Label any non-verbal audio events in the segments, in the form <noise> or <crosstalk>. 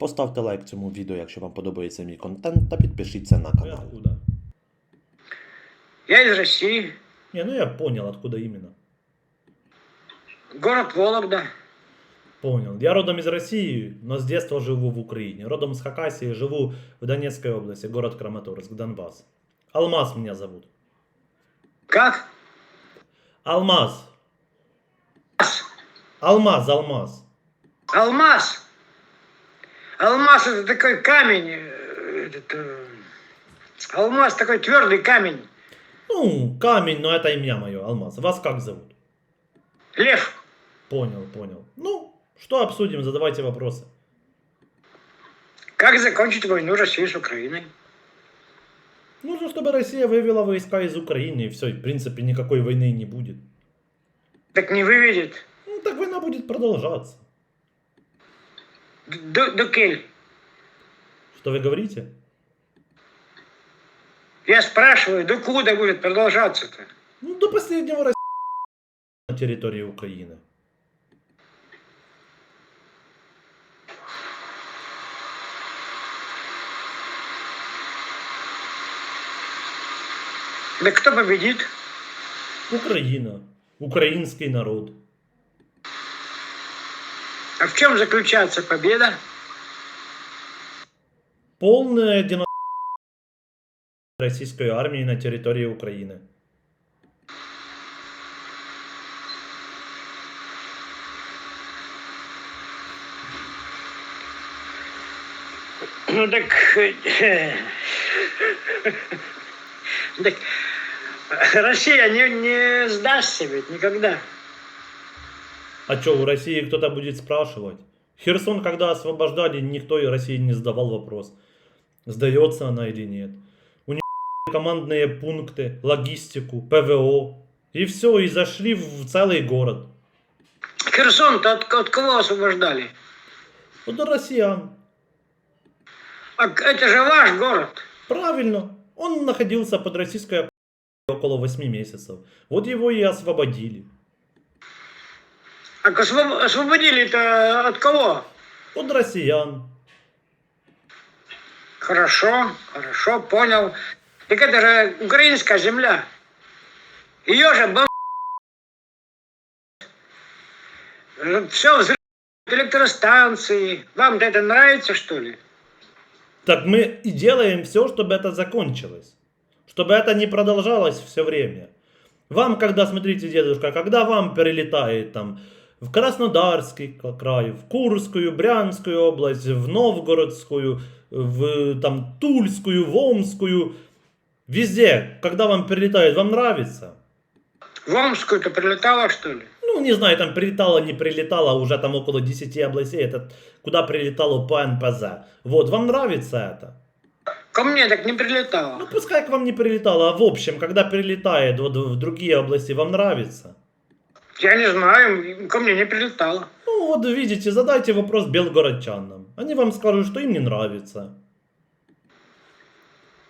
Поставте лайк цьому відео, якщо вам подобається мій контент, та підпишіться на Вы канал. откуда? Я из России, Не, ну я понял, откуда именно. город Вологда. Понял. Я родом из России, но с детства живу в Украине. Родом с Хакасии, живу в Донецкой области, город Краматорск, Донбасс. Алмаз меня зовут. Как? Алмаз. Алмаз, Алмаз. Алмаз. Алмаз это такой камень. э, этот, э, алмаз такой твердый камень. Ну, камень, но это имя мое, Алмаз. Вас как зовут? Лев. Понял, понял. Ну, что обсудим, задавайте вопросы. Как закончить войну России с Украиной? Нужно, чтобы Россия вывела войска из Украины, и все, в принципе, никакой войны не будет. Так не выведет. Ну, так война будет продолжаться. Дукель. Что вы говорите? Я спрашиваю, докуда будет продолжаться-то? Ну, до последнего России на территории Украины. Да кто победит? Украина. Украинский народ. А в чем заключается победа? Полная династия российской армии на территории Украины. Ну так... э, Так Россия не, не сдастся ведь никогда. А что, у России кто-то будет спрашивать? Херсон, когда освобождали, никто и России не задавал вопрос, сдается она или нет. У них командные пункты, логистику, ПВО. И все, и зашли в целый город. Херсон-то от, от кого освобождали? От россиян. А это же ваш город. Правильно. Он находился под российской около 8 месяцев. Вот его и освободили. А освоб- освободили-то от кого? От россиян. Хорошо, хорошо, понял. Так это же украинская земля. Ее же бом... Все взрыв электростанции. Вам-то это нравится, что ли? Так мы и делаем все, чтобы это закончилось. Чтобы это не продолжалось все время. Вам, когда, смотрите, дедушка, когда вам перелетает там в Краснодарский к- край, в Курскую, Брянскую область, в Новгородскую, в там Тульскую, в Омскую, везде, когда вам перелетает, вам нравится? В Омскую-то прилетала, что ли? Ну, не знаю, там прилетало, не прилетало, уже там около 10 областей, это куда прилетало по НПЗ. Вот, вам нравится это? Ко мне так не Ну, прилетала. пускай к вам не прилетало, а в общем, когда прилетает вот в другие области, вам нравится? Я не знаю, ко мне не прилетала. Ну, вот видите, задайте вопрос белгородчанам. Они вам скажут, что им не нравится.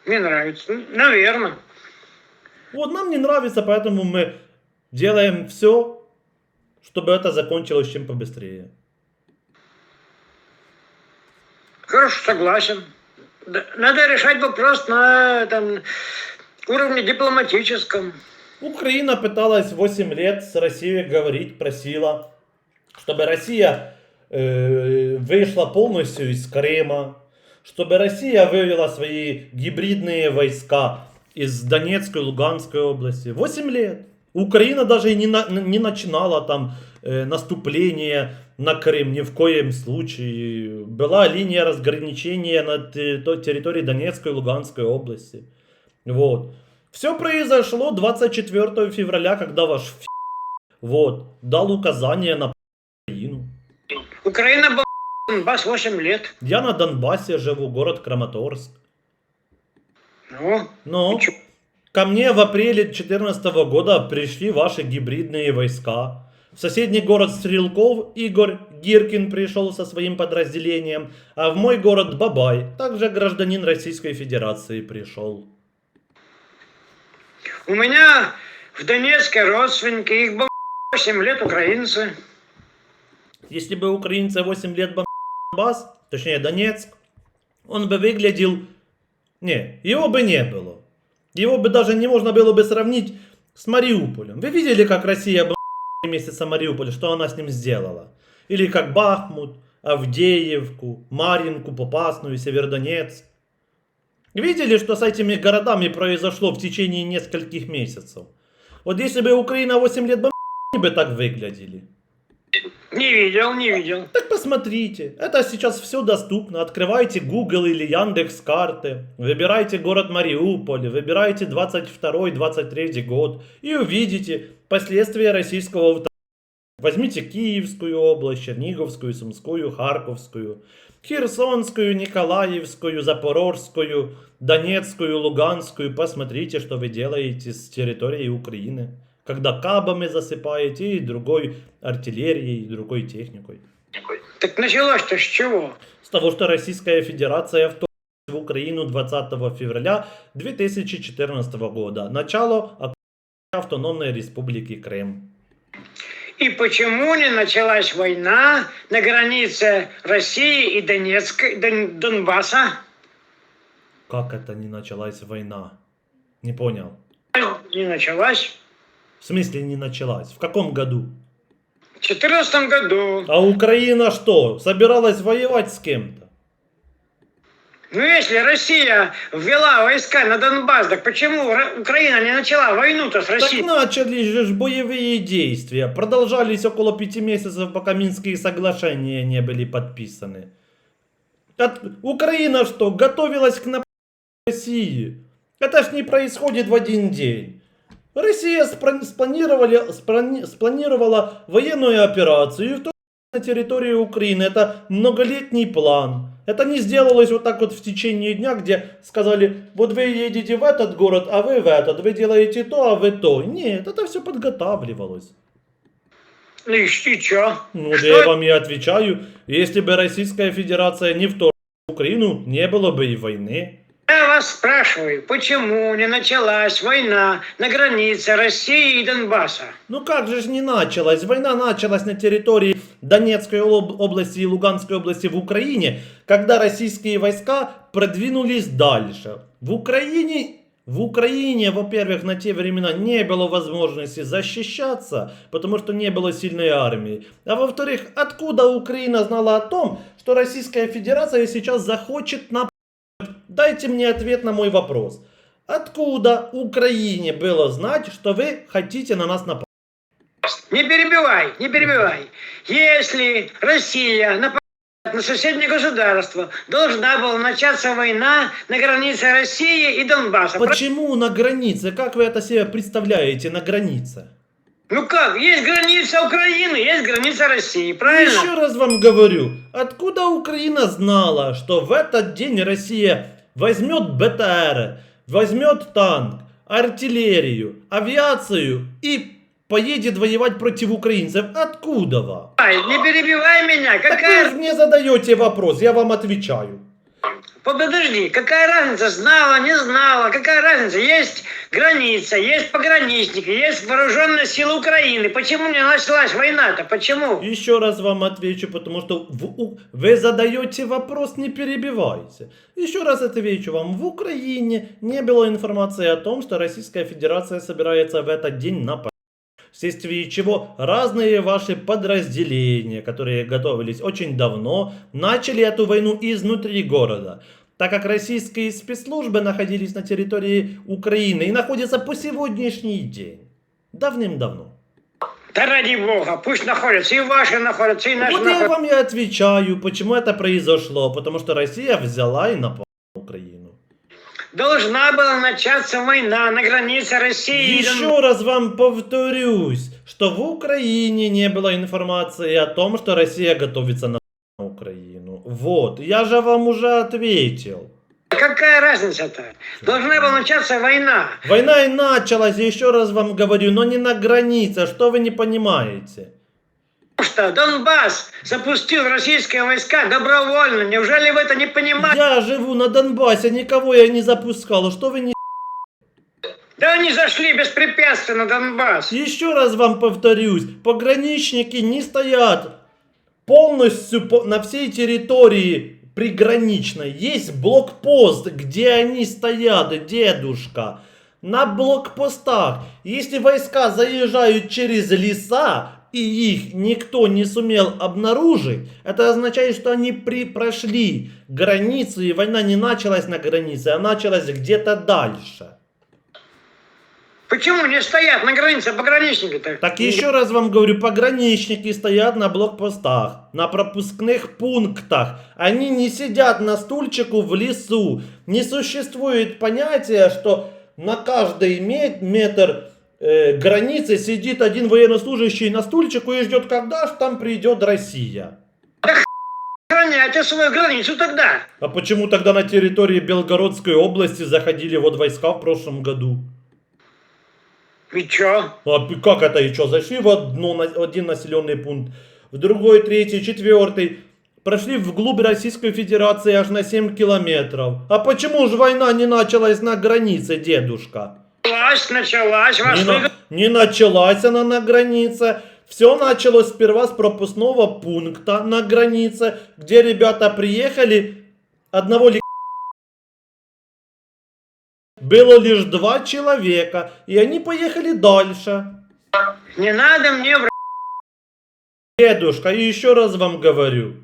Мне нравится. Наверное. Вот нам не нравится, поэтому мы делаем все, чтобы это закончилось чем побыстрее. Хорошо, согласен. Надо решать вопрос на там, уровне дипломатическом. Украина пыталась 8 лет с Россией говорить, просила, чтобы Россия э, вышла полностью из Крыма, чтобы Россия вывела свои гибридные войска из Донецкой и Луганской области. 8 лет. Украина даже не, на- не начинала там э, наступление на Крым ни в коем случае. Была линия разграничения на террито- территории Донецкой и Луганской области. Вот. Все произошло 24 февраля, когда ваш ф... вот, дал указание на Украину. Украина бомбила Донбасс 8 лет. Я на Донбассе живу, город Краматорск. Ну, Но ко мне в апреле 2014 года пришли ваши гибридные войска. В соседний город Стрелков Игорь Гиркин пришел со своим подразделением, а в мой город Бабай также гражданин Российской Федерации пришел. У меня в Донецке родственники, их бомбили 8 лет украинцы. Если бы украинцы 8 лет бомбили Донбасс, точнее Донецк, он бы выглядел... Не, его бы не было. Его бы даже не можно было бы сравнить с Мариуполем. Вы видели, как Россия была месяца Мариуполь, что она с ним сделала? Или как Бахмут, Авдеевку, Маринку, Попасную, Севердонецк? Видели, что с этими городами произошло в течение нескольких месяцев? Вот если бы Украина 8 лет бы они бы так выглядели. Не видел, не видел. Так посмотрите, это сейчас все доступно. Открывайте Google или Яндекс карты, выбирайте город Мариуполь, выбирайте 22-23 год и увидите последствия российского вторжения. Возьмите Киевскую область, Черниговскую, Сумскую, Харьковскую, Херсонскую, Николаевскую, Запорожскую, Донецкую, Луганскую. Посмотрите, что вы делаете с территорией Украины. Когда кабами засыпаете и другой артиллерией, и другой техникой. Так началось-то с чего? С того, что Российская Федерация вторглась в Украину 20 февраля 2014 года. Начало автономной республики Крым. И почему не началась война на границе России и Донецка, Дон- Донбасса? Как это не началась война? Не понял. Не началась. В смысле не началась? В каком году? В 2014 году. А Украина что, собиралась воевать с кем-то? Ну, если Россия ввела войска на Донбасс, так почему Украина не начала войну-то с Так Россией? начались же ж боевые действия. Продолжались около пяти месяцев, пока Минские соглашения не были подписаны. От- Украина что, готовилась к нападению России? Это ж не происходит в один день. Россия спра- спланировали, спрани- спланировала военную операцию на территории Украины. Это многолетний план. Это не сделалось вот так вот в течение дня, где сказали, вот вы едете в этот город, а вы в этот, вы делаете то, а вы то. Нет, это все подготавливалось. Ну и, чё? Ну, Что я вам и отвечаю, если бы Российская Федерация не вторглась в Украину, не было бы и войны. Вас спрашиваю, почему не началась война на границе России и Донбасса? Ну как же ж не началась? Война началась на территории Донецкой об- области и Луганской области в Украине, когда российские войска продвинулись дальше. В Украине, в Украине, во-первых, на те времена не было возможности защищаться, потому что не было сильной армии. А во-вторых, откуда Украина знала о том, что Российская Федерация сейчас захочет напасть? Дайте мне ответ на мой вопрос. Откуда Украине было знать, что вы хотите на нас напасть? Не перебивай, не перебивай. Если Россия нападает на соседнее государство, должна была начаться война на границе России и Донбасса. Почему на границе? Как вы это себе представляете на границе? Ну как, есть граница Украины, есть граница России, правильно? Еще раз вам говорю, откуда Украина знала, что в этот день Россия возьмет БТР, возьмет танк, артиллерию, авиацию и поедет воевать против украинцев? Откуда вам? Ай, Не перебивай меня, Так вы какая... мне задаете вопрос, я вам отвечаю. Подожди, какая разница, знала, не знала, какая разница? Есть граница, есть пограничники, есть вооруженные силы Украины. Почему не началась война-то? Почему? Еще раз вам отвечу, потому что в вы задаете вопрос, не перебивайте. Еще раз отвечу вам. В Украине не было информации о том, что Российская Федерация собирается в этот день напасть. Вследствие чего разные ваши подразделения, которые готовились очень давно, начали эту войну изнутри города. Так как российские спецслужбы находились на территории Украины и находятся по сегодняшний день. Давным-давно. Да ради бога, пусть находятся, и ваши находятся, и наши Вот я находятся. вам и отвечаю, почему это произошло. Потому что Россия взяла и напала на Украину. Должна была начаться война на границе России. Еще раз вам повторюсь, что в Украине не было информации о том, что Россия готовится на Украину. Вот, я же вам уже ответил. Какая разница-то? Должна была начаться война. Война и началась, еще раз вам говорю, но не на границе, что вы не понимаете? Что Донбасс запустил российские войска добровольно. Неужели вы это не понимаете? Я живу на Донбассе, никого я не запускал, что вы не Да они зашли беспрепятственно на Донбасс. Еще раз вам повторюсь, пограничники не стоят полностью по- на всей территории приграничной есть блокпост, где они стоят, дедушка. На блокпостах, если войска заезжают через леса, и их никто не сумел обнаружить, это означает, что они при, прошли границу, и война не началась на границе, а началась где-то дальше. Почему не стоят на границе пограничники-то? Так еще раз вам говорю, пограничники стоят на блокпостах, на пропускных пунктах. Они не сидят на стульчику в лесу. Не существует понятия, что на каждый ме- метр э, границы сидит один военнослужащий на стульчику и ждет, когда же там придет Россия. Охраняйте свою границу тогда. А почему тогда на территории Белгородской области заходили вот войска в прошлом году? И чё? А как это и что? Зашли в одно, один населенный пункт, в другой, третий, четвертый. Прошли вглубь Российской Федерации аж на 7 километров. А почему же война не началась на границе, дедушка? Началась, началась, Не, на- не началась она на границе. Все началось сперва с пропускного пункта на границе, где ребята приехали, одного ли было лишь два человека, и они поехали дальше. Не надо мне врать. Дедушка, и еще раз вам говорю,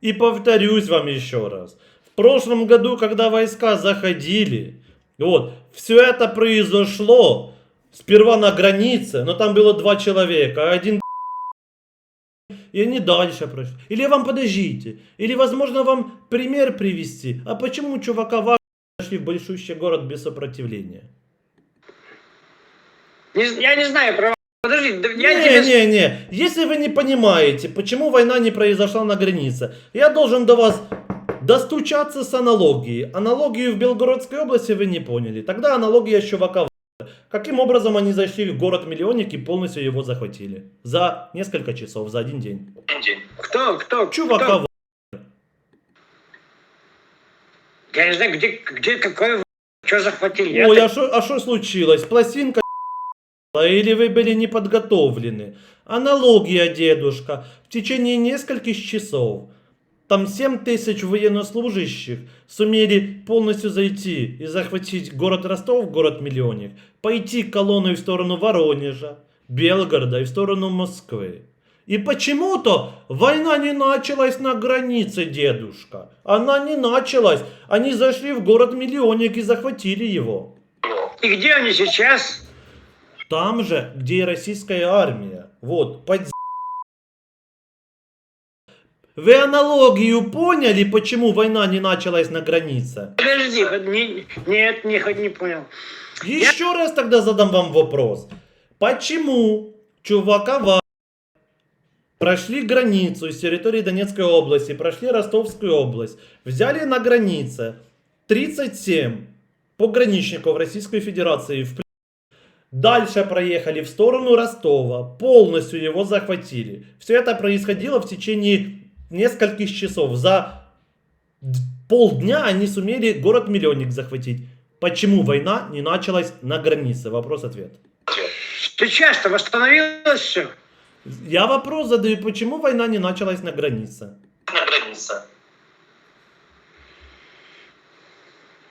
и повторюсь вам еще раз. В прошлом году, когда войска заходили, вот, все это произошло сперва на границе, но там было два человека, один и они дальше прошли. Или вам подождите, или возможно вам пример привести. А почему чувака ваши зашли в большущий город без сопротивления? Не- я не знаю про... Подожди, да я не, тебе... не, не. Если вы не понимаете, почему война не произошла на границе, я должен до вас достучаться с аналогией. Аналогию в Белгородской области вы не поняли. Тогда аналогия с чувака. Каким образом они зашли в город-миллионник и полностью его захватили? За несколько часов, за один день. Кто, кто? Чувака. кто? Я не знаю, где, где какой... Что захватили? Я Ой, так- а что а шо случилось? Пластинка <laughs> или вы были не подготовлены? Аналогия, дедушка. В течение нескольких часов там 7 тысяч военнослужащих сумели полностью зайти и захватить город Ростов, город-миллионник, пойти колонной в сторону Воронежа, Белгорода и в сторону Москвы. И почему-то война не началась на границе, дедушка. Она не началась. Они зашли в город-миллионник и захватили его. И где они сейчас? Там же, где и российская армия. Вот, под Вы аналогию поняли, почему война не началась на границе? Подожди, под- не- нет, не, не понял. Еще раз тогда задам вам вопрос. Почему чувака прошли границу из территории Донецкой области, прошли Ростовскую область, взяли на границе 37 пограничников Российской Федерации в Дальше проехали в сторону Ростова, полностью его захватили. Все это происходило в течение нескольких часов. За полдня они сумели город-миллионник захватить. Почему война не началась на границе? Вопрос-ответ. Сейчас-то восстановилось все. Я вопрос задаю, почему война не началась на границе? на границе.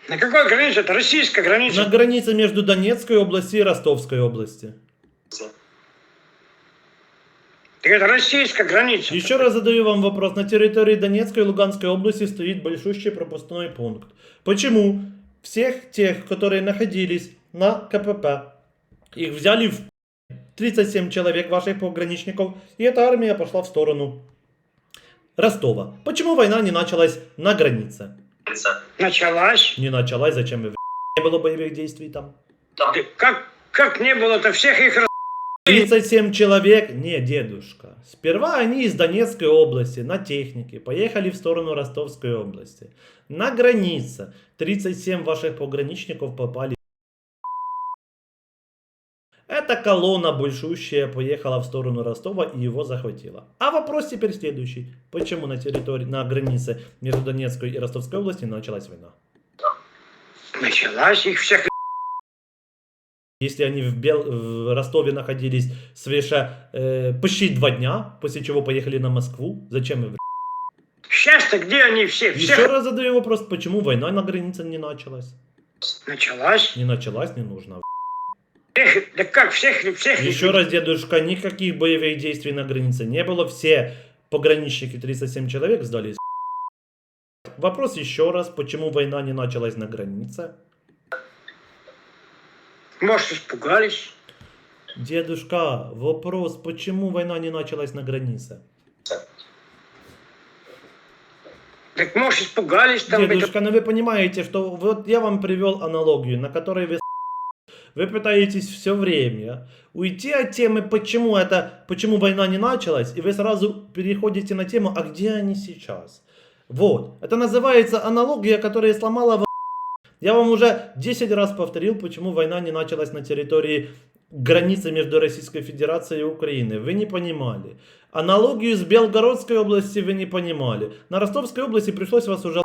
На какой границе? Это российская На граница. границе между Донецкой областью и Ростовской областью. Так это российская граница. Еще раз задаю вам вопрос. На территории Донецкой и Луганской области стоит большущий пропускной пункт. Почему всех тех, которые находились на КПП, их взяли в 37 человек ваших пограничников, и эта армия пошла в сторону Ростова. Почему война не началась на границе? Началась. Не началась, зачем и в не было боевых действий там? Ты Как, как не было-то всех их... раз- 37 человек? Не, дедушка. Сперва они из Донецкой области на технике поехали в сторону Ростовской области. На границе 37 ваших пограничников попали. Эта колонна большущая поехала в сторону Ростова и его захватила. А вопрос теперь следующий. Почему на территории, на границе между Донецкой и Ростовской областью началась война? Началась их всех... Если они в, Бел... в Ростове находились свыше э, почти два дня, после чего поехали на Москву, зачем им? Сейчас-то где они все? Еще Всех раз задаю вопрос, почему война на границе не началась? началась. Не началась, не нужно. Всех, да как, всех, всех Еще раз, дедушка, никаких боевых действий на границе не было. Все пограничники, 37 человек, сдались. Вопрос еще раз, почему война не началась на границе? Может, испугались? Дедушка, вопрос, почему война не началась на границе? Так может, испугались там. это- Дедушка, ну вы понимаете, что вот я вам привел аналогию, на которой вы вы пытаетесь все время уйти от темы, почему это, почему война не началась, и вы сразу переходите на тему, а где они сейчас? Вот, это называется аналогия, которая сломала. Я вам уже 10 раз повторил, почему война не началась на территории границы между Российской Федерацией и Украиной. Вы не понимали. Аналогию с Белгородской области вы не понимали. На Ростовской области пришлось вас уже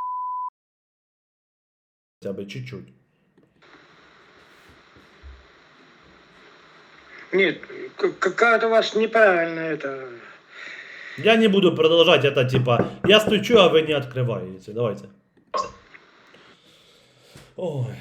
хотя бы чуть-чуть. Нет, какая-то у вас неправильная это... Я не буду продолжать это типа. Я стучу, а вы не открываете. Давайте. Ой.